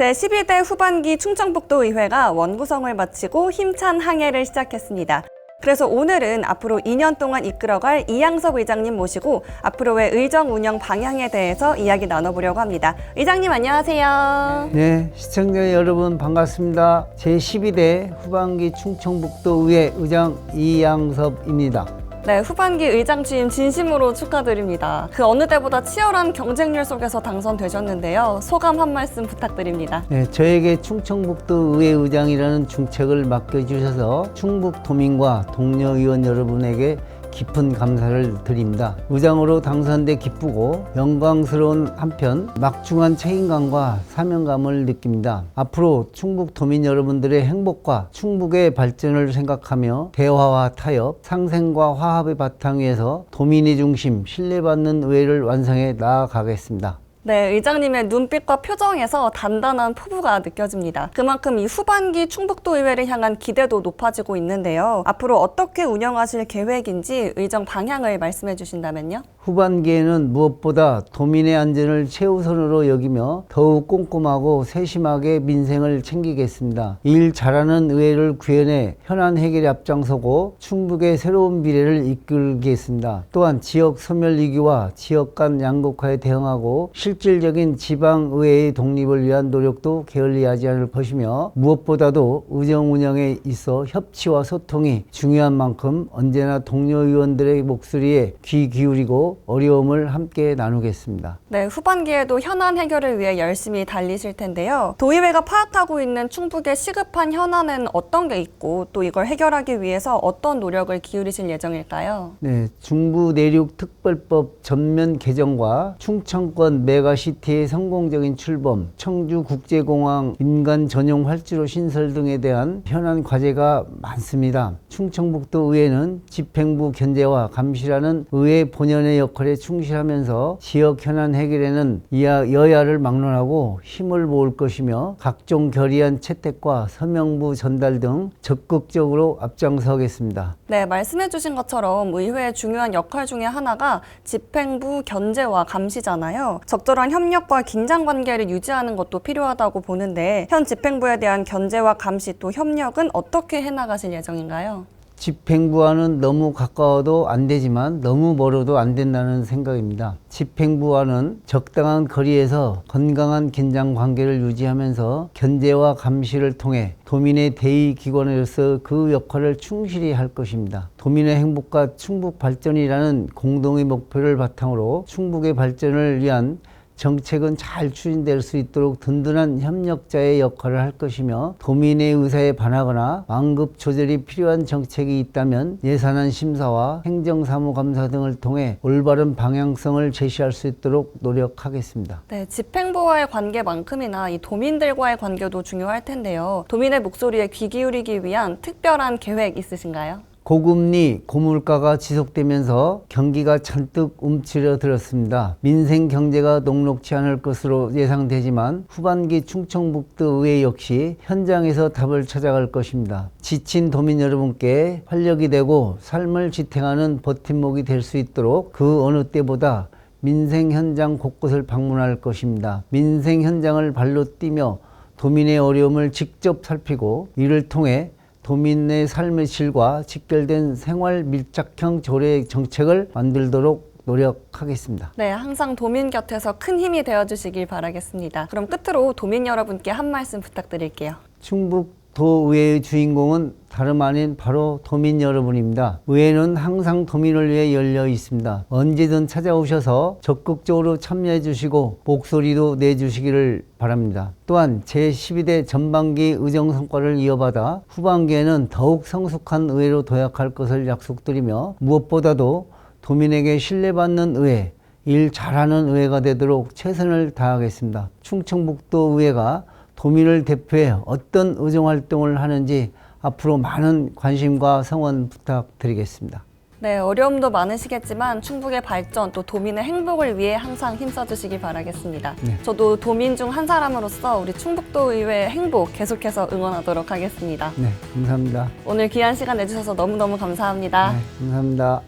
제12대 후반기 충청북도 의회가 원구성을 마치고 힘찬 항해를 시작했습니다. 그래서 오늘은 앞으로 2년 동안 이끌어갈 이양섭 의장님 모시고 앞으로의 의정 운영 방향에 대해서 이야기 나눠보려고 합니다. 의장님 안녕하세요. 네, 시청자 여러분 반갑습니다. 제12대 후반기 충청북도 의회 의장 이양섭입니다. 네, 후반기 의장 취임 진심으로 축하드립니다. 그 어느 때보다 치열한 경쟁률 속에서 당선되셨는데요. 소감 한 말씀 부탁드립니다. 네, 저에게 충청북도 의회 의장이라는 중책을 맡겨주셔서 충북 도민과 동료 의원 여러분에게 깊은 감사를 드립니다. 의장으로 당선돼 기쁘고 영광스러운 한편 막중한 책임감과 사명감을 느낍니다. 앞으로 충북 도민 여러분들의 행복과 충북의 발전을 생각하며 대화와 타협, 상생과 화합의 바탕 위에서 도민의 중심, 신뢰받는 의회를 완성해 나아가겠습니다. 네, 의장님의 눈빛과 표정에서 단단한 포부가 느껴집니다. 그만큼 이 후반기 충북도 의회를 향한 기대도 높아지고 있는데요. 앞으로 어떻게 운영하실 계획인지 의정 방향을 말씀해 주신다면요. 후반기에는 무엇보다 도민의 안전을 최우선으로 여기며 더욱 꼼꼼하고 세심하게 민생을 챙기겠습니다. 일 잘하는 의회를 구현해 현안 해결에 앞장서고 충북의 새로운 미래를 이끌겠습니다. 또한 지역 소멸 위기와 지역 간 양극화에 대응하고 실 질적인 지방의회의 독립을 위한 노력도 게을리하지 않을 것이며 무엇보다도 의정 운영에 있어 협치와 소통이 중요한 만큼 언제나 동료 의원들의 목소리에 귀 기울이고 어려움을 함께 나누겠습니다. 네, 후반기에도 현안 해결을 위해 열심히 달리실 텐데요. 도의회가 파악하고 있는 충북의 시급한 현안은 어떤 게 있고 또 이걸 해결하기 위해서 어떤 노력을 기울이실 예정일까요? 네, 중부 내륙 특별법 전면 개정과 충청권 메가시티의 성공적인 출범, 청주 국제공항 민간 전용 활주로 신설 등에 대한 현안 과제가 많습니다. 충청북도 의회는 집행부 견제와 감시라는 의회 본연의 역할에 충실하면서 지역 현안 해결에는 이하 여야를 막론하고 힘을 모을 것이며 각종 결의안 채택과 서명부 전달 등 적극적으로 앞장서겠습니다. 네, 말씀해 주신 것처럼 의회의 중요한 역할 중에 하나가 집행부 견제와 감시잖아요. 적절 한 협력과 긴장 관계를 유지하는 것도 필요하다고 보는데 현 집행부에 대한 견제와 감시 또 협력은 어떻게 해나가실 예정인가요? 집행부와는 너무 가까워도 안 되지만 너무 멀어도 안 된다는 생각입니다. 집행부와는 적당한 거리에서 건강한 긴장 관계를 유지하면서 견제와 감시를 통해 도민의 대의 기관으로서 그 역할을 충실히 할 것입니다. 도민의 행복과 충북 발전이라는 공동의 목표를 바탕으로 충북의 발전을 위한 정책은 잘 추진될 수 있도록 든든한 협력자의 역할을 할 것이며 도민의 의사에 반하거나 완급 조절이 필요한 정책이 있다면 예산안 심사와 행정사무감사 등을 통해 올바른 방향성을 제시할 수 있도록 노력하겠습니다. 네, 집행부와의 관계만큼이나 이 도민들과의 관계도 중요할 텐데요. 도민의 목소리에 귀 기울이기 위한 특별한 계획 있으신가요? 고금리, 고물가가 지속되면서 경기가 잔뜩 움츠러들었습니다. 민생 경제가 녹록치 않을 것으로 예상되지만 후반기 충청북도 의회 역시 현장에서 답을 찾아갈 것입니다. 지친 도민 여러분께 활력이 되고 삶을 지탱하는 버팀목이 될 수 있도록 그 어느 때보다 민생 현장 곳곳을 방문할 것입니다. 민생 현장을 발로 뛰며 도민의 어려움을 직접 살피고 이를 통해 도민의 삶의 질과 직결된 생활 밀착형 조례 정책을 만들도록 노력하겠습니다. 네, 항상 도민 곁에서 큰 힘이 되어 주시길 바라겠습니다. 그럼 끝으로 도민 여러분께 한 말씀 부탁드릴게요. 충북 도의회의 주인공은 다름 아닌 바로 도민 여러분입니다. 의회는 항상 도민을 위해 열려 있습니다. 언제든 찾아오셔서 적극적으로 참여해 주시고 목소리도 내 주시기를 바랍니다. 또한 제12대 전반기 의정 성과를 이어받아 후반기에는 더욱 성숙한 의회로 도약할 것을 약속드리며 무엇보다도 도민에게 신뢰받는 의회, 일 잘하는 의회가 되도록 최선을 다하겠습니다. 충청북도 의회가 도민을 대표해 어떤 의정 활동을 하는지 앞으로 많은 관심과 성원 부탁드리겠습니다. 네, 어려움도 많으시겠지만 충북의 발전 또 도민의 행복을 위해 항상 힘써주시기 바라겠습니다. 네. 저도 도민 중 한 사람으로서 우리 충북도 의회 행복 계속해서 응원하도록 하겠습니다. 네, 감사합니다. 오늘 귀한 시간 내주셔서 너무너무 감사합니다. 네, 감사합니다.